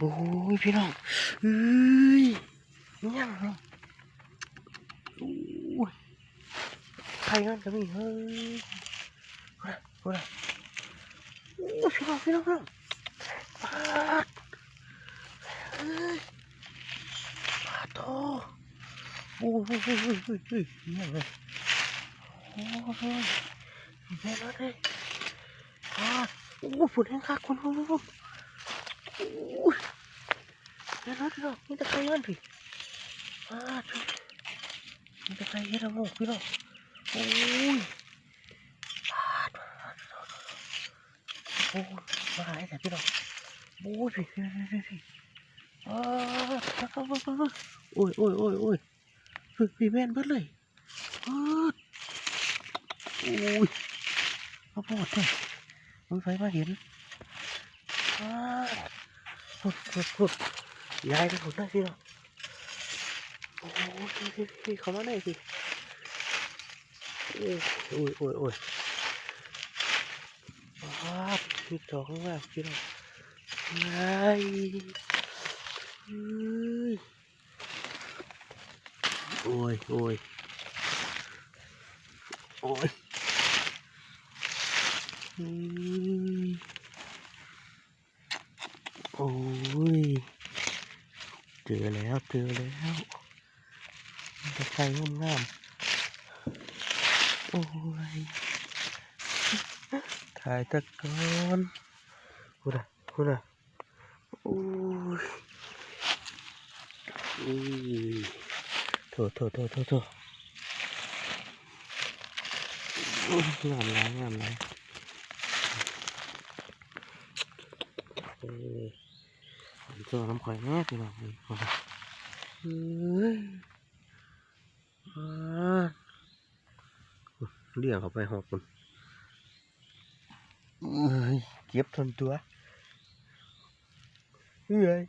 โอ้ยพี่น้องเฮ้ยนี่ยังไงโอ้ยใครกันก็มีเฮ้ยพูดอะไรพูดอะไรโอ้ยพี่น้องพี่น้องพี่น้องปาดเฮ้ยปาดโตโอ้ยเฮ้ยเฮ้ยเฮ้ยเฮ้ยเนี่ยังไงโอ้ยแม่รถเลยปาดโอ้ยฝุ่นแห้งคักคุณคุณคุณ โอ้ยเดี๋ยวพี่น้องนี่ตะไคร้ย้อนพี่อ่าช่วยนี่ตะไคร้เฮ็ดละโงกพี่น้องโอ้ยอ่าโอ้ยมาหายแต่พี่น้องโอ้ยพี่พี่พี่พี่อ่าวโอ้ยโอ้ยโอ้ยโอ้ยพี่แม่นเบิดเลยอ่าโอ้ยมาปวดเลยมันไฟมาเห็นอ่าพุดพุดพุด ยายไปผมได้สิเนาะโอ้ยพี่เขามาได้สิโอ้ยโอ้ยโอ้ยโอ้ยว้าพี่จอกมากพี่น้องยายเฮ้ยโอ้ยโอ้ยโอ้ยโอ้ย จอแล้วเจอแล้วตะไคร้งามงามโอ้ยถ่ายตะกอนคุณอะคุณอะโอ้ยอุ้ยโถโถโถโถโถงามหลายงามหลายเอ้ยเจอน้ำข่อยแน่พี่น้องนี่คนเฮ้ยเลี้ยงเขาไปหอบคนเก็บทนตัวเฮ้ย